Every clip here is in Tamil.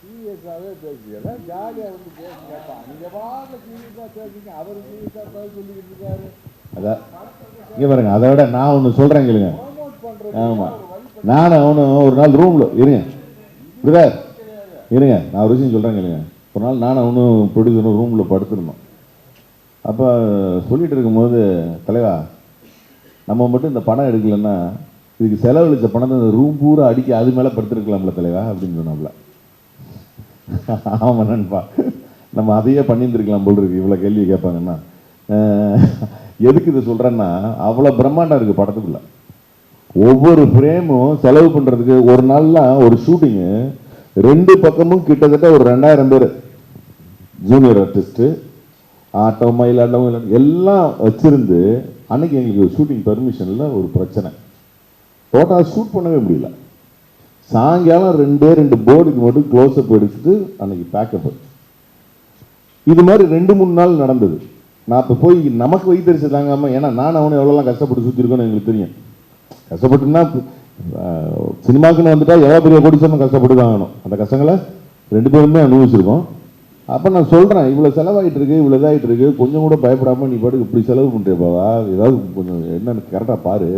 சீரியஸாகவே பேசுகிறா ஜாலியாக வந்து பேசுங்கப்பா. நீங்கள் பாட்டில் சீரியஸாக பேசுங்க அவர் சீரியஸாக பேச சொல்லிக்கிட்டு இருக்காரு. அதான் இங்கே பாருங்க அதை விட நான் ஒன்று சொல்கிறேன் கேளுங்க. பண்ணுறது ஆமாம் நானும் அவனும் ஒரு நாள் ரூமில் இருங்க. பிரதர் இருங்க. நான் ஒரு விஷயம் சொல்கிறேன் கேளுங்க. ஒரு நாள் நானும் அவனும் ப்ரொடியூசரும் ரூமில் படுத்திருந்தோம். அப்போ சொல்லிட்டு இருக்கும்போது தலைவா நம்ம மட்டும் இந்த படம் எடுக்கலைன்னா இதுக்கு செலவழிச்ச பணத்தை இந்த ரூம் பூரா அடிக்க அது மேலே படுத்துருக்கலாம்ல தலைவா அப்படின்னு சொன்னாப்ல. ஆமாம் நண்பா. நம்ம அதையே பண்ணியிருந்துருக்கலாம் போல் இருக்கு. இவ்வளோ கேள்வி கேட்பாங்கன்னா. எதுக்கு இதை சொல்கிறேன்னா அவ்வளோ பிரம்மாண்டம் இருக்குது படத்துக்குள்ள. ஒவ்வொரு ஃப்ரேமும் செலவு பண்ணுறதுக்கு ஒரு நாள்லாம் ஒரு ஷூட்டிங்கு ரெண்டு பக்கமும் கிட்டத்தட்ட ஒரு ரெண்டாயிரம் பேர். ஜூனியர் ஆர்டிஸ்ட்டு ஆட்டம் மயிலாட்டம் எல்லாம் வச்சிருந்து அன்னைக்கு எங்களுக்கு ஷூட்டிங் பெர்மிஷனில் ஒரு பிரச்சனை. டோட்டலாக ஷூட் பண்ணவே முடியல. சாயங்காலம் ரெண்டே ரெண்டு போர்டுக்கு மட்டும் க்ளோஸ்அப் எடுத்துட்டு அன்னைக்கு பேக்கப் இது மாதிரி ரெண்டு மூணு நாள் நடந்தது. நான் இப்போ போய் நமக்கு வைத்தறிச்சு தாங்காமல் ஏன்னா நான் அவனை எவ்வளோலாம் கஷ்டப்பட்டு சுற்றிருக்கோன்னு எங்களுக்கு தெரியும். கஷ்டப்பட்டுன்னா சினிமாக்குன்னு வந்துட்டா எவ்வளோ பெரிய கொடிசனும் கஷ்டப்பட்டு தான் ஆகணும். அந்த கஷ்டங்களை ரெண்டு பேருமே அனுபவிச்சிருக்கோம். அப்போ நான் சொல்கிறேன் இவ்வளோ செலவாகிட்டு இருக்கு இவ்வளோ இதாகிட்டு இருக்கு கொஞ்சம் கூட பயப்படாமல் நீ பாட்டுக்கு இப்படி செலவு பண்ணுறேப்பாவா ஏதாவது கொஞ்சம் என்னன்னு கரெக்டாக பாரு.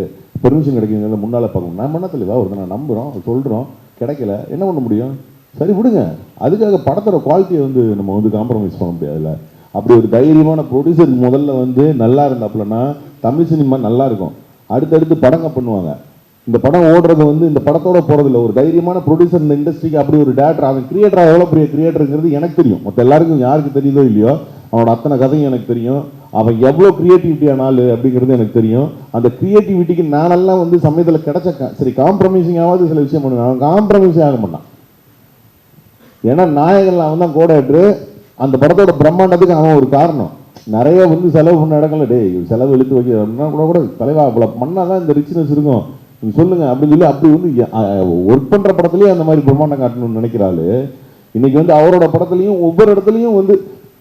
பெர்மிஷன் கிடைக்குங்கிறத முன்னால் பார்க்கணும். நான் பண்ண தெளிவா ஒரு நான் நம்புகிறோம் சொல்கிறோம் கிடைக்கல என்ன பண்ண முடியும்? சரி விடுங்க. அதுக்காக படத்தோட குவாலிட்டியை வந்து நம்ம வந்து காம்ப்ரமைஸ் பண்ண முடியாதுல்ல. அப்படி ஒரு தைரியமான ப்ரொடியூசர் முதல்ல வந்து நல்லா இருந்தாப்புலன்னா தமிழ் சினிமா நல்லா இருக்கும். அடுத்தடுத்து படங்க பண்ணுவாங்க. இந்த படம் ஓடுறது வந்து இந்த படத்தோட போகிறதில்ல ஒரு தைரியமான ப்ரொடியூசர் இந்த இண்டஸ்ட்ரிக்கு அப்படி ஒரு டேரக்டர் அவன் கிரியேட்டராக எவ்வளோ பெரிய கிரியேட்டருங்கிறது எனக்கு தெரியும். மற்ற எல்லாருக்கும் யாருக்கு தெரியுதோ இல்லையோ அவனோட அத்தனை கதையும் எனக்கு தெரியும். அவன் எவ்வளோ கிரியேட்டிவிட்டியான ஆள் அப்படிங்கிறது எனக்கு தெரியும். அந்த கிரியேட்டிவிட்டிக்கு நானெல்லாம் வந்து சமயத்தில் கிடைச்ச சரி காம்ப்ரமைசிங் ஆகாது சில விஷயம் பண்ணுவேன். அவன் காம்ப்ரமைஸே ஆக மாட்டான். ஏன்னா நாயகன் அவன் தான் கோடாட்டு அந்த படத்தோட பிரம்மாண்டத்துக்கு அவன் ஒரு காரணம். நிறைய வந்து செலவு பண்ண இடங்கள்ல டேய் செலவு இழுத்து வைக்கிறா கூட கூட தலைவா அவ்வளோ பண்ணால் தான் இந்த ரிச்னஸ் இருக்கும். நீங்கள் சொல்லுங்க அப்படின்னு சொல்லி அப்படி வந்து ஒர்க் பண்ற படத்துலயே அந்த மாதிரி பிரம்மாண்டம் காட்டணும்னு நினைக்கிறாள். இன்னைக்கு வந்து அவரோட படத்துலையும் ஒவ்வொரு இடத்துலையும் வந்து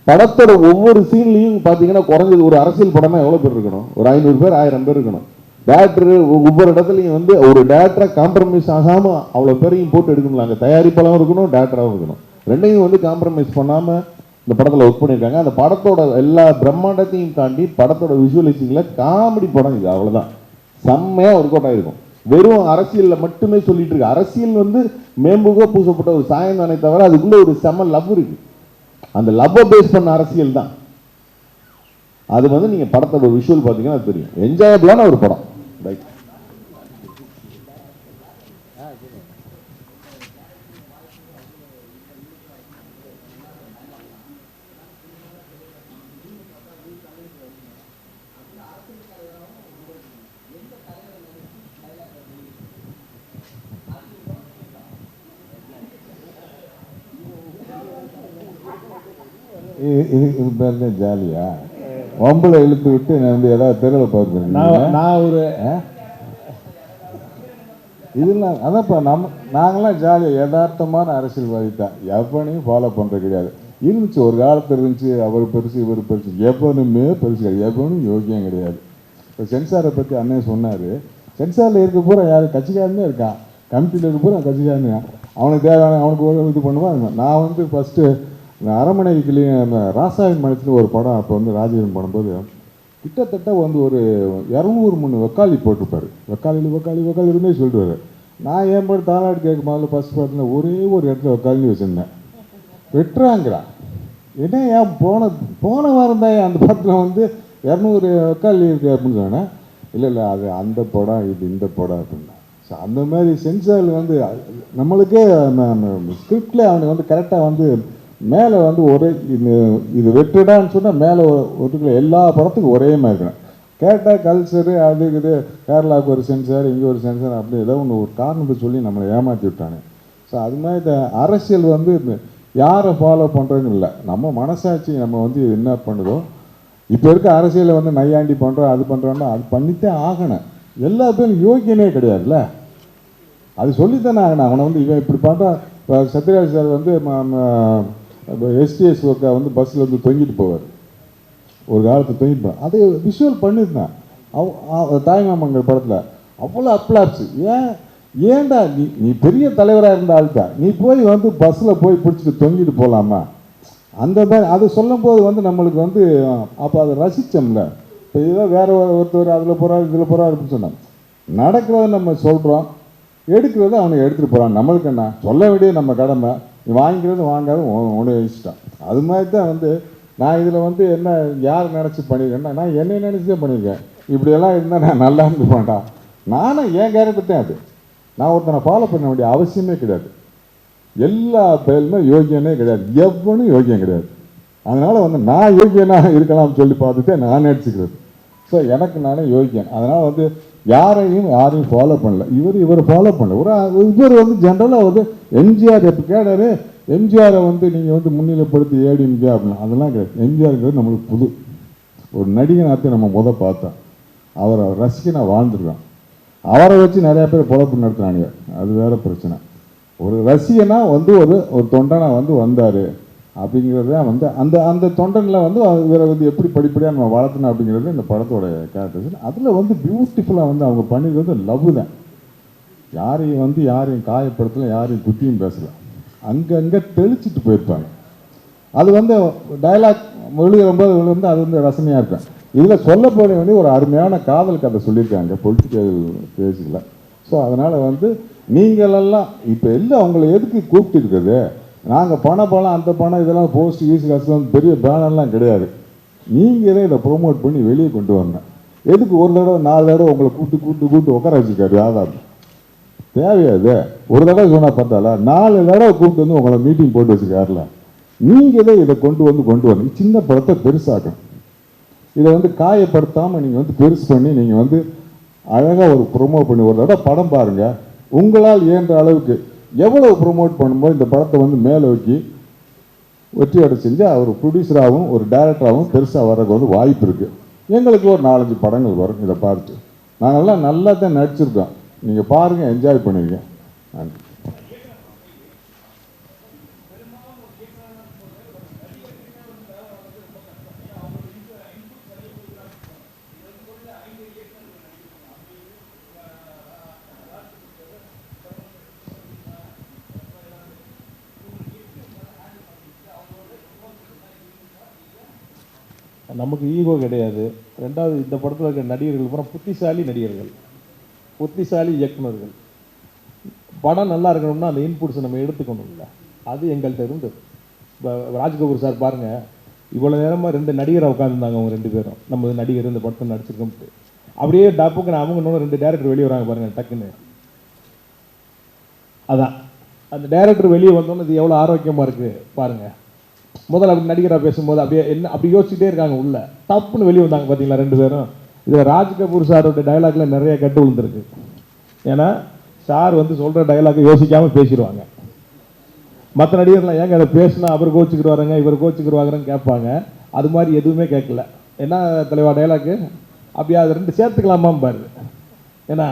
படத்தோட ஒவ்வொரு சீன்லையும் பார்த்தீங்கன்னா குறைஞ்சது ஒரு அரசியல் படம்னா எவ்வளோ பேர் இருக்கணும்? ஒரு ஐநூறு பேர் ஆயிரம் பேர் இருக்கணும். டேரக்டர் ஒவ்வொரு இடத்துலையும் வந்து ஒரு டேரக்டராக காம்ப்ரமைஸ் ஆகாமல் அவ்வளோ பேரையும் போட்டு எடுக்கணும் அங்கே தயாரிப்பாளரும் இருக்கணும் டேரக்டராகவும் இருக்கணும். ரெண்டையும் வந்து காம்ப்ரமைஸ் பண்ணாமல் இந்த படத்தில் ஒர்க் பண்ணியிருக்காங்க அந்த படத்தோட எல்லா பிரம்மாண்டத்தையும் தாண்டி படத்தோட விஷுவலைசிங்கில் காமெடி படம் இது அவ்வளோதான் செம்மையாக ஒர்க் அவுட் ஆகிருக்கும் வெறும் அரசியலில் மட்டுமே சொல்லிட்டு இருக்கு. அரசியல் வந்து மேம்புகோ பூசப்பட்ட ஒரு சாயம் தானே தவிர அதுக்குள்ளே ஒரு செம லவ் இருக்குது அந்த லவ்வை பேஸ் பண்ண அரசியல் தான். அது வந்து நீங்க ஒரு விஷுவல் பார்த்தீங்கன்னா அது தெரியும். என்ஜாயபிளான ஒரு படம். ரைட் இது இது இது பேர் தான் ஜாலியா? ஒம்பளை இழுத்து விட்டு நான் வந்து ஏதாவது தெருவில் நான் பார்த்துருக்கேன் நான் ஒரு இதெல்லாம் அதான்ப்பா நம்ம நாங்களாம் ஜாலியாக யதார்த்தமான அரசியல்வாதி தான் எவனையும் ஃபாலோ பண்ணுறது கிடையாது. இருந்துச்சு ஒரு காலத்தில் இருந்துச்சு அவர் பெருசு இவர் பெருசு. எவனுமே பெருசு கிடையாது. எவனும் யோக்கியம் கிடையாது. இப்போ சென்சாரை பற்றி அண்ணன் சொன்னார். சென்சாரில் இருக்க பூரா யார்? கட்சிக்காரனே இருக்கான். கமிட்டியில் இருக்க பூரா கட்சிக்காரனே அவனுக்கு தேவையான அவனுக்கு இது பண்ணுவான். நான் வந்து ஃபஸ்ட்டு அரண்மனை அந்த ராசாவின் மனத்தில் ஒரு படம் அப்போ வந்து ராஜீவன் பண்ணும்போது கிட்டத்தட்ட வந்து ஒரு இரநூறு மூணு வக்காலி போட்டிருப்பார். வெக்காளியில் வக்காலி வெக்காளி இருந்தே சொல்லிட்டு நான் ஏன் பாட்டு தாலாட்டு கேட்க முதல்ல ஃபஸ்ட் பாட்டில் ஒரே ஒரு இடத்துல வெக்காளின்னு வச்சுருந்தேன். வெட்டுறாங்கிறா என்ன ஏன் போன போன வாரம் தான் அந்த படத்தில் வந்து இரநூறு வக்காலி இருக்கு அப்படின்னு சொன்னேன். இல்லை இல்லை அது அந்த படம் இது இந்த படம் அப்படின்னா. ஸோ அந்த மாதிரி சென்சார் வந்து நம்மளுக்கே ஸ்கிரிப்டில் அவனுக்கு வந்து கரெக்டாக வந்து மேலே வந்து ஒரே இது இது வெட்டுடான்னு சொன்னால் மேலே ஒட்டுக்குள்ள எல்லா படத்துக்கும் ஒரே மாதிரி இருக்கணும் கேட்டால் கல்ச்சரு அது இது கேரளாவுக்கு ஒரு சென்சார் இங்கே ஒரு சென்சார் அப்படி ஏதோ ஒன்று ஒரு காரணத்தை சொல்லி நம்மளை ஏமாற்றி விட்டானே. ஸோ அது மாதிரி அரசியல் வந்து யாரை ஃபாலோ பண்ணுறதுன்னு இல்லை. நம்ம மனசாட்சி நம்ம வந்து என்ன பண்ணுதோ இப்போ இருக்க அரசியலை வந்து நையாண்டி பண்ணுறோம் அது பண்ணுறோன்னா அது பண்ணித்தே ஆகணும். எல்லா பேரும் யோக்கியனே கிடையாதுல்ல. அது சொல்லித்தானே ஆகணும். அவனை வந்து இவன் இப்படி பண்ணுறான் இப்போ சத்யராஜ் சார் வந்து இப்போ எஸ்டிஎஸ் ஒர்க்கா வந்து பஸ்ஸில் வந்து தொங்கிட்டு போவார். ஒரு காலத்தில் தொங்கிட்டு போவார். அதை விஷுவல் பண்ணியிருந்தேன் அவ தாய்மாமங்கள் படத்தில் அவ்வளோ அப்ளாப்ஸ் ஏன் ஏன்டா நீ நீ பெரிய தலைவராக இருந்த நீ போய் வந்து பஸ்ஸில் போய் பிடிச்சிட்டு தொங்கிட்டு போகலாமா அந்த மாதிரி அது சொல்லும்போது வந்து நம்மளுக்கு வந்து அப்போ அதை ரசித்தோம்ல இப்போ ஏதோ வேறு ஒருத்தர் அதில் போகிறார் இதில் போகிறார் அப்படின்னு சொன்னான் நடக்கிறத நம்ம சொல்கிறோம் எடுக்கிறத அவனை எடுத்துகிட்டு போகிறான் நம்மளுக்கு என்ன? சொல்ல வேண்டிய நம்ம கடமை. வாங்கிக்கிறது வாங்காத உணவு இஷ்டம். அது மாதிரி தான் வந்து நான் இதில் வந்து என்ன யார் நினச்சி பண்ணியிருக்கேன்னா நான் என்னை நினச்சி தான் பண்ணியிருக்கேன் இப்படியெல்லாம் இருந்தால் நான் நல்லா இருந்து மாட்டான் நானும் என் கேரக்டர் தான் அது. நான் ஒருத்தனை ஃபாலோ பண்ண வேண்டிய அவசியமே கிடையாது. எல்லா பேருமே யோகியனே கிடையாது. எவ்வளவு யோகியம் கிடையாது. அதனால் வந்து நான் யோகியனாக இருக்கலாம்னு சொல்லி பார்த்துட்டு நான் நடிச்சுக்கிறது ஸோ எனக்கு நானே யோகியன். அதனால் வந்து யாரையும் யாரையும் ஃபாலோ பண்ணல. இவர் இவர் ஃபாலோ பண்ணல. ஒரு இவர் வந்து ஜென்ரலாக வந்து எம்ஜிஆர் எப்போ கேட்டார் எம்ஜிஆரை வந்து நீங்கள் வந்து முன்னிலைப்படுத்தி ஏடிஎம்கே அப்படின்னா. அதெல்லாம் கிடையாது. எம்ஜிஆருங்கிறது நம்மளுக்கு புது. ஒரு நடிகனாத்தையும் நம்ம முத பார்த்தோம். அவரை ரசிகனை வாழ்ந்துருக்கோம் அவரை வச்சு நிறையா பேர் பொழப்பு நடத்துனானுங்க அது வேறு பிரச்சனை. ஒரு ரசிகனாக வந்து ஒரு ஒரு தொண்டனாக வந்து வந்தார். அப்படிங்கிறது தான் வந்து அந்த அந்த தொண்டனில் வந்து இவரை வந்து எப்படி படிப்படியாக நம்ம வளர்த்தணும் அப்படிங்கிறது இந்த படத்தோட கேரக்டர்ஸ் அதில் வந்து பியூட்டிஃபுல்லாக வந்து அவங்க பண்ணியிருக்கிறது லவ் தான். யாரையும் வந்து யாரையும் காயப்படுத்தலை யாரையும் குத்தியும் பேசல. அங்கங்கே தெளிச்சிட்டு போயிருப்பாங்க. அது வந்து டயலாக் எழுதும்போது வந்து அது வந்து ரசனையாக இருக்கும். இதில் சொல்லப்பட வேண்டிய ஒரு அருமையான காதல் கதை சொல்லியிருக்காங்க பொலிட்டிக்கல் பேசிக்கல ஸோ அதனால் வந்து நீங்களெல்லாம் இப்போ எல்லாம் அவங்கள எதுக்கு கூப்பிட்டு இருக்குது? நாங்கள் பணம் பணம் அந்த பணம் இதெல்லாம் போஸ்ட் ஈஸ் கஷ்டம் பெரிய பேனர்லாம் கிடையாது. நீங்களே இதை ப்ரொமோட் பண்ணி வெளியே கொண்டு வரணும் எதுக்கு ஒரு தடவை நாலு தடவை உங்களை கூப்பிட்டு கூப்பிட்டு கூப்பிட்டு உட்கார வச்சுக்காரு யாராவது? தேவையாது ஒரு தடவை சொன்னால் பார்த்தால நாலு தடவை கூப்பிட்டு வந்து உங்களை மீட்டிங் போட்டு வச்சுருக்காருல. நீங்களே இதை கொண்டு வந்து கொண்டு வரணும் சின்ன படத்தை பெருசாக்கணும் இதை வந்து காயப்படுத்தாமல் நீங்கள் வந்து பெருசு பண்ணி நீங்கள் வந்து அழகாக ஒரு ப்ரொமோட் பண்ணி ஒரு தடவை படம் பாருங்கள் உங்களால் இயன்ற அளவுக்கு எவ்வளவு ப்ரொமோட் பண்ணும்போது இந்த படத்தை வந்து மேலே வைக்கி வெற்றி அடை செஞ்சு அவர் ப்ரொடியூசராகவும் ஒரு டைரக்டராகவும் பெருசாக வர்றதுக்கு வந்து வாய்ப்பு இருக்குது எங்களுக்கு ஒரு நாலஞ்சு படங்கள் வரும் இதை பார்த்து. நாங்கள்லாம் நல்லா தான் நடிச்சிருக்கோம். நீங்கள் பாருங்கள் என்ஜாய் பண்ணுவீங்க. நன்றி. நமக்கு ஈகோ கிடையாது. ரெண்டாவது இந்த படத்தில் இருக்கிற நடிகர்கள் பூரா புத்திசாலி நடிகர்கள். புத்திசாலி இயக்குனர்கள் படம் நல்லா இருக்கணும்னா அந்த இன்புட்ஸை நம்ம எடுத்துக்கணும்ல. அது எங்கள்கிட்ட இருந்தது. இப்போ ராஜ்கபூர் சார் பாருங்கள் இவ்வளோ நேரமாக ரெண்டு நடிகரை உட்காந்துருந்தாங்க அவங்க ரெண்டு பேரும். நம்ம நடிகர் இந்த படத்தை நடிச்சிருக்கோம்ட்டு. அப்படியே டப்புக்கு நான் அவங்க இன்னொன்று ரெண்டு டேரக்டர் வெளியே வராங்க பாருங்கள் டக்குன்னு. அதான். அந்த டேரக்டர் வெளியே வந்தோன்னே இது எவ்வளோ ஆரோக்கியமாக இருக்குது பாருங்கள் முதல்ல அப்படி நடிகராக பேசும்போது அப்படியே என்ன அப்படி யோசிச்சுட்டே இருக்காங்க உள்ள. தப்புன்னு வெளியே வந்தாங்க பார்த்தீங்களா ரெண்டு பேரும்? இதில் ராஜ் கபூர் சாரோட டைலாக்ல நிறைய கட்டு விழுந்திருக்கு. ஏன்னா சார் வந்து சொல்கிற டைலாக்கை யோசிக்காமல் பேசிடுவாங்க. மற்ற நடிகர்லாம் ஏங்க அதை பேசினா அவர் கோச்சுக்கிடுவாருங்க இவர் கோச்சுக்கிடுவாங்கன்னு கேட்பாங்க. அது மாதிரி எதுவுமே கேட்கல. என்ன தலைவா டைலாக்கு அப்படியே அது ரெண்டு சேர்த்துக்கலாமா பாரு. ஏன்னா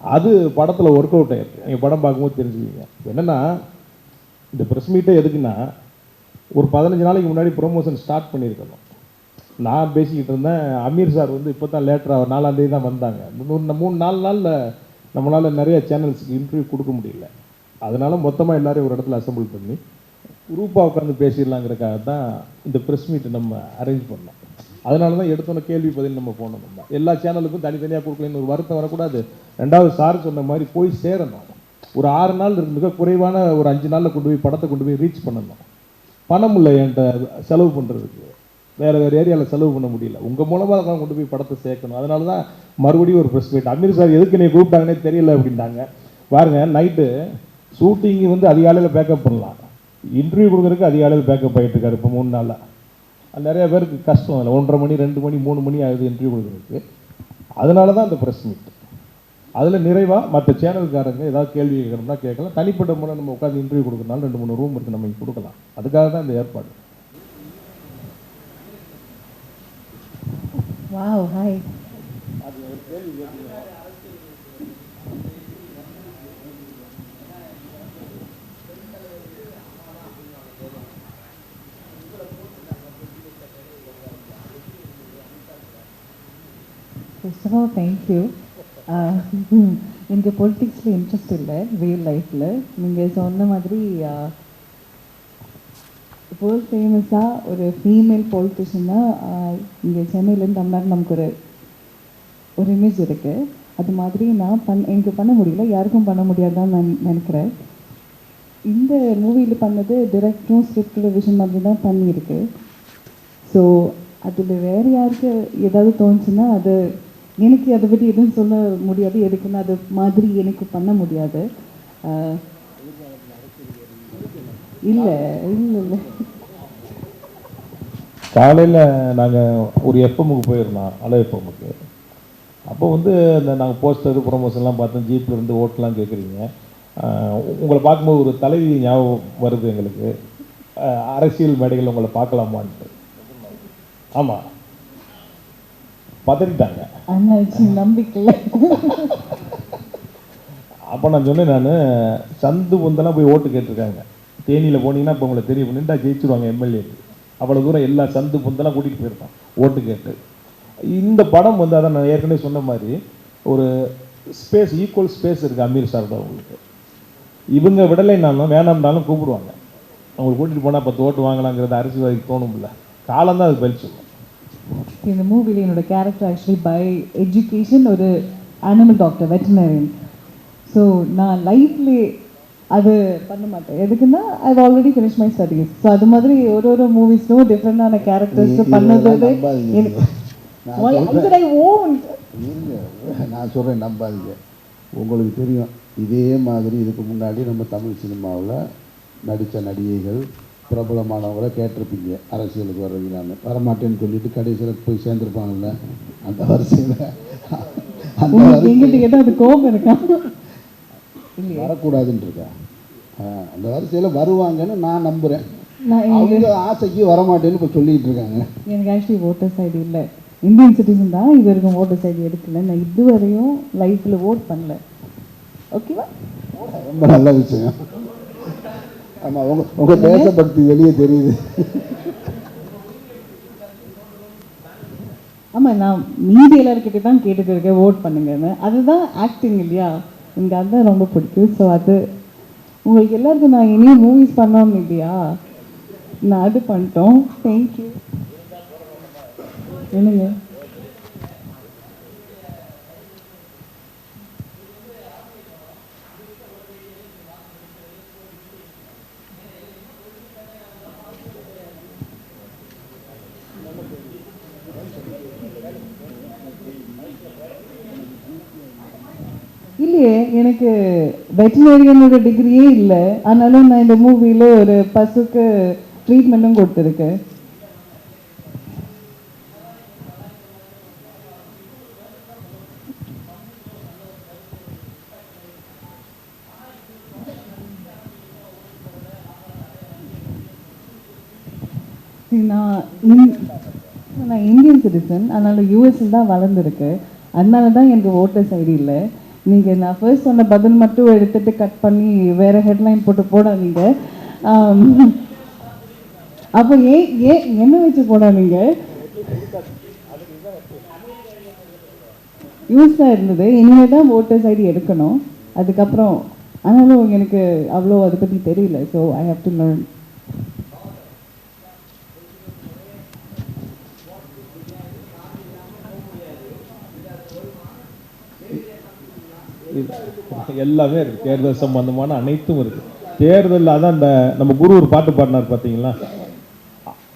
அது படத்தில் ஒர்க் அவுட் ஆயிருக்கு. நீங்கள் படம் பார்க்கும்போது தெரிஞ்சுக்குவீங்க. என்னென்னா இந்த ப்ரெஸ் மீட்டே எதுக்குன்னா ஒரு பதினஞ்சு நாளைக்கு முன்னாடி ப்ரொமோஷன் ஸ்டார்ட் பண்ணியிருக்கணும். நான் பேசிக்கிட்டு இருந்தேன் அமீர் சார் வந்து இப்போ தான் லேட்டராக நாலாந்தேதி தான் வந்தாங்க. மூணு மூணு நாலு நாளில் நம்மளால் நிறைய சேனல்ஸுக்கு இன்டர்வியூ கொடுக்க முடியல. அதனால் மொத்தமாக எல்லோரையும் ஒரு இடத்துல அசெம்பிள் பண்ணி குரூப்பாக உட்காந்து பேசிடலாங்கிறக்காக தான் இந்த ப்ரெஸ் மீட்டை நம்ம அரேஞ்ச் பண்ணோம். அதனால தான் எடுத்தோன்னே கேள்வி பதில் நம்ம போனோம் நம்ம. எல்லா சேனலுக்கும் தனித்தனியாக கொடுக்கலன்னு ஒரு வருத்தம் வரக்கூடாது. ரெண்டாவது சார் சொன்ன மாதிரி போய் சேரணும். ஒரு ஆறு நாள் மிக குறைவான ஒரு அஞ்சு நாளில் கொண்டு போய் படத்தை கொண்டு போய் ரீச் பண்ணணும். பணம் இல்லை என்கிட்ட செலவு பண்ணுறதுக்கு வேறு வேறு ஏரியாவில் செலவு பண்ண முடியல. உங்கள் மூலமாக தான் கொண்டு போய் படத்தை சேர்க்கணும். அதனால தான் மறுபடியும் ஒரு ப்ரெஸ் மீட் அமீர் சார் எதுக்கு நீ கூப்பிட்டாங்கன்னே தெரியல அப்படின்ட்டாங்க. பாருங்க நைட்டு ஷூட்டிங் வந்து அதிகாலையில் பேக்கப் பண்ணலாம். இன்டர்வியூ கொடுக்குறதுக்கு அதிகாலையில் பேக்கப் ஆகிட்டு இருக்காரு இப்போ மூணு நாளில். அது நிறைய பேருக்கு கஷ்டம். இல்லை ஒன்றரை மணி ரெண்டு மணி மூணு மணி ஆகுது இன்டர்வியூ கொடுக்குறதுக்கு. அதனால தான் அந்த ப்ரெஸ் மீட் அதில் நிறைவாக மற்ற சேனல்காரங்க ஏதாவது கேள்வி கேட்கணும்னா கேட்கலாம். தனிப்பட்ட முறை நம்ம உட்காந்து இன்டர்வியூ கொடுக்கறதுனால ரெண்டு மூணு ரூம் இருக்குது நம்ம இங்கே கொடுக்கலாம். அதுக்காக தான் இந்த ஏற்பாடு. Wow hi First of all, thank you. எனக்கு பொலிட்டிக்ஸில் இன்ட்ரெஸ்ட் இல்லை ரியல் லைஃப்பில் நீங்கள் சொன்ன மாதிரி வேர்ல்ட் ஃபேமஸாக ஒரு ஃபீமேல் பொலிட்டிஷியனாக இங்கே சென்னையிலேருந்து தமிழ்நாடு நமக்கு ஒரு ஒரு இமேஜ் இருக்குது அது மாதிரி நான் பண் எனக்கு பண்ண முடியல யாருக்கும் பண்ண முடியாதுதான் நான் நினைக்கிறேன். இந்த மூவியில் பண்ணது டிரெக்டும் ஸ்கிரிப்ட் விஷன் மாதிரி தான் பண்ணியிருக்கு. ஸோ அதில் வேறு யாருக்கு ஏதாவது தோணுச்சுன்னா அது எனக்கு அதை பற்றி எதுவும் சொல்ல முடியாது. எதுக்குன்னு அது மாதிரி எனக்கு பண்ண முடியாது. இல்லை இல்லை இல்லை. காலையில் நாங்கள் ஒரு எஃப்எம்முக்கு போயிருந்தோம் அலை எஃப்எம்முக்கு அப்போ வந்து இந்த நாங்கள் போஸ்டர் ப்ரொமோஷன்லாம் பார்த்தோம் ஜீப்பில் இருந்து ஓட்டெலாம் கேட்குறீங்க உங்களை பார்க்கும்போது ஒரு தலைவி ஞாபகம் வருது எங்களுக்கு. அரசியல் மேடைகள் உங்களை பார்க்கலாமான்ட்டு. ஆமாம் பதறிட்டாங்க அண்ணாச்சி நம்பிக்கை. அப்போ நான் சொன்னேன் நான் சந்து பொந்தெல்லாம் போய் ஓட்டு கேட்டிருக்காங்க. தேனியில் போனீங்கன்னா இப்போ உங்களை தெரியும் நின்றா ஜெயிச்சிருவாங்க எம்எல்ஏக்கு அவ்வளோ தூரம் எல்லா சந்து பொந்தெல்லாம் கூட்டிகிட்டு போயிருப்பான் ஓட்டு கேட்டு. இந்த படம் வந்து அதான் நான் ஏற்கனவே சொன்ன மாதிரி ஒரு ஸ்பேஸ் ஈக்குவல் ஸ்பேஸ் இருக்குது அமீர் சார்ட அவங்களுக்கு. இவங்க விடலைன்னாலும் வேணாம்னாலும் கூப்பிடுவாங்க. அவங்களை கூட்டிகிட்டு போனால் பத்து ஓட்டு வாங்கலாங்கிறது அரசியல்வாதிக்கு தோணும்ல. காலம் தான் அது பயிற்சி இந்த மூவியில் என்னோட கேரக்டர் ஆக்சுவலி பை எஜுகேஷன் ஒரு அனிமல் டாக்டர் வெட்டினரியன் ஸோ நான் லைஃப்லே அது பண்ண மாட்டேன் எதுக்குன்னா I already finish my studies so அது மாதிரி ஒரு ஒரு மூவிஸ்லும் டிஃப்ரெண்டான கேரக்டர்ஸ் பண்ணது நான் சொல்கிறேன் நம்பாதீங்க உங்களுக்கு தெரியும் இதே மாதிரி இதுக்கு முன்னாடி நம்ம தமிழ் சினிமாவில் நடித்த நடிகைகள் பிரபலமானவங்கள கேட்டிருப்பீங்க. அரசியலுக்கு வர்றீங்களான்னு. வரமாட்டேன்னு சொல்லிட்டு கடைசியில் போய் சேர்ந்துருப்பாங்கல்ல? அந்த வரிசையில். வரக்கூடாதுன்னு இருக்கா? அந்த வரிசையில் வருவாங்கன்னு நான் நம்புகிறேன் நான் அவங்க ஆசைக்கு வரமாட்டேன்னு இப்போ சொல்லிட்டு இருக்காங்க எனக்கு ஆக்சுவலி ஓட்டர்ஸ் ஐடி இல்லை. இந்தியன் சிட்டிசன் தான் இது வரைக்கும் ஓட்டர்ஸ் ஐடி எடுக்கல. நான் இதுவரையும் லைஃப்பில் ஓட் பண்ணல. ஓகேவா ரொம்ப நல்ல விஷயம். ஆமாம் உங்கள் உங்கள் தேசபக்தி வெளியே தெரியுது. ஆமாம் நான் மீதி எல்லாருக்கிட்டே தான் கேட்டுட்டு இருக்கேன் ஓட் பண்ணுங்கன்னு. அதுதான் ஆக்டிங் இல்லையா? எனக்கு அதுதான் ரொம்ப பிடிக்கும். ஸோ அது உங்களுக்கு எல்லாருக்கும் நான் இனியும் மூவிஸ் பண்ணோம் இல்லையா? நான் அது பண்ணிட்டோம். தேங்க்யூ என்னங்க இல்லையே எனக்கு வெட்டினரியனோட டிகிரியே இல்லை. அதனால நான் இந்த மூவியில் ஒரு பசுக்கு ட்ரீட்மெண்ட்டும் கொடுத்துருக்கேன். நான் நான் இந்தியன் சிட்டிசன் அதனால யூஎஸ்ல தான் வளர்ந்துருக்கு அதனால தான் எனக்கு ஓட்டர்ஸ் ஐடி இல்லை. நீங்கள் நான் ஃபர்ஸ்ட் சொன்ன பதில் மட்டும் எடுத்துட்டு கட் பண்ணி வேறு ஹெட்லைன் போட்டு போடாதீங்க. அப்போ ஏன் ஏன் என்ன வச்சு போடாதீங்க? யூஸாக இருந்தது. இனிமேல் தான் ஓட்டர்ஸ் ஐடி எடுக்கணும். அதுக்கப்புறம் ஆனாலும் எனக்கு அவ்வளோ அதை பற்றி தெரியல. So I have to learn எல்லாமே இருக்கு. தேர்தல் சம்பந்தமான அனைத்தும் இருக்கு. தேர்தலில் அதான் அந்த நம்ம குரு ஒரு பாட்டு பாடினார் பார்த்தீங்களா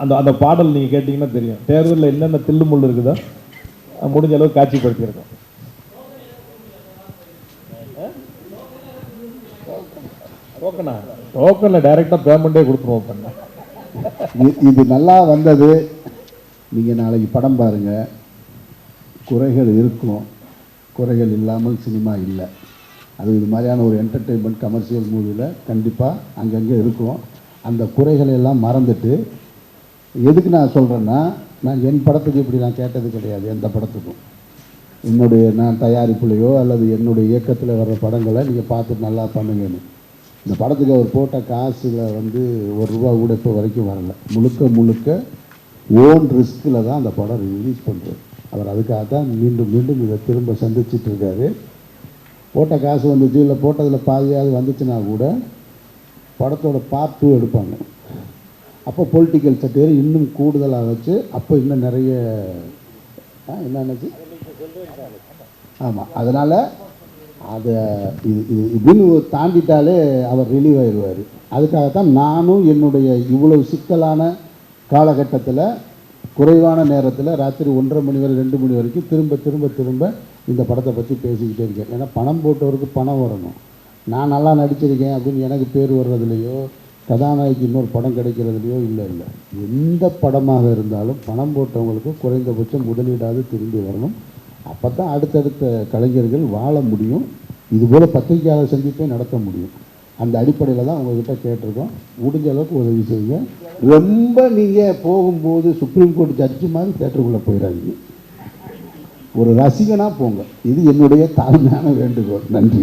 அந்த அந்த பாடல் நீங்கள் கேட்டிங்கன்னா தெரியும். தேர்தலில் என்னென்ன தில்லு முள்ளு இருக்குதோ அது முடிஞ்ச அளவுக்கு காட்சிப்படுத்தியிருக்கோம். டோக்கனா? டோக்கனில் டைரெக்டாக பேமெண்ட்டே கொடுத்துருவோம் பண்ண இது நல்லா வந்தது. நீங்கள் நாளைக்கு படம் பாருங்க. குறைகள் இருக்கும். குறைகள் இல்லாமல் சினிமா இல்லை. அது இது மாதிரியான ஒரு என்டர்டெயின்மெண்ட் கமர்ஷியல் மூவியில் கண்டிப்பாக அங்கங்கே இருக்கும். அந்த குறைகளை எல்லாம் மறந்துட்டு எதுக்கு நான் சொல்கிறேன்னா நான் என் படத்துக்கு இப்படி நான் கேட்டது கிடையாது எந்த படத்துக்கும். என்னுடைய நான் தயாரிப்புலையோ அல்லது என்னுடைய இயக்கத்தில் வர்ற படங்களை நீங்கள் பார்த்துட்டு நல்லா பண்ணுங்கன்னு. இந்த படத்துக்கு அவர் போட்ட காசில் வந்து ஒரு ரூபா கூட இப்போ வரைக்கும் வரல. முழுக்க முழுக்க ஓன் ரிஸ்கில் தான் அந்த படம் ரிலீஸ் பண்ணுறது அவர் அதுக்காக தான் மீண்டும் மீண்டும் இதை திரும்ப சந்திச்சிட்டு இருக்காரு போட்ட காசு வந்துச்சு இல்லை போட்டதில் பாதியாவது வந்துச்சுன்னா கூட படத்தோட பார்ட் டூ எடுப்பாங்க. அப்போ பொலிட்டிக்கல் சட்டையர் இன்னும் கூடுதலாக வச்சு அப்போ இன்னும் நிறைய என்னச்சு ஆமாம் அதனால் அதை இது இது இதுன்னு தாண்டிட்டாலே அவர் ரிலீவ் ஆயிடுவார். அதுக்காகத்தான் நானும் என்னுடைய இவ்வளவு சிக்கலான காலகட்டத்தில் குறைவான நேரத்தில் ராத்திரி ஒன்றரை மணி வரை ரெண்டு மணி வரைக்கும் திரும்ப திரும்ப திரும்ப இந்த படத்தை பற்றி பேசிக்கிட்டே இருக்கேன். ஏன்னா பணம் போட்டவருக்கு பணம் வரணும். நான் நல்லா நடிச்சிருக்கேன் அப்படின்னு எனக்கு பேர் வர்றதுலையோ கதாநாயகி இன்னொரு படம் கிடைக்கிறதுலையோ இல்லை இல்லை. எந்த படமாக இருந்தாலும் பணம் போட்டவங்களுக்கு குறைந்தபட்சம் முதலீடாவது திரும்பி வரணும். அப்போ தான் அடுத்தடுத்த கலைஞர்கள் வாழ முடியும். இதுபோல் பத்திரிகையாளர் சந்திப்பை நடத்த முடியும். அந்த அடிப்படையில் தான் உங்ககிட்ட கேட்டிருக்கோம். முடிஞ்ச அளவுக்கு உதவி செய்யுங்க. ரொம்ப நீங்கள் போகும்போது சுப்ரீம் கோர்ட் ஜட்ஜி மாதிரி தேட்டருக்குள்ளே போயிடாதீங்க ஒரு ரசிகனாக போங்க. இது என்னுடைய தாழ்மையான வேண்டுகோள். நன்றி.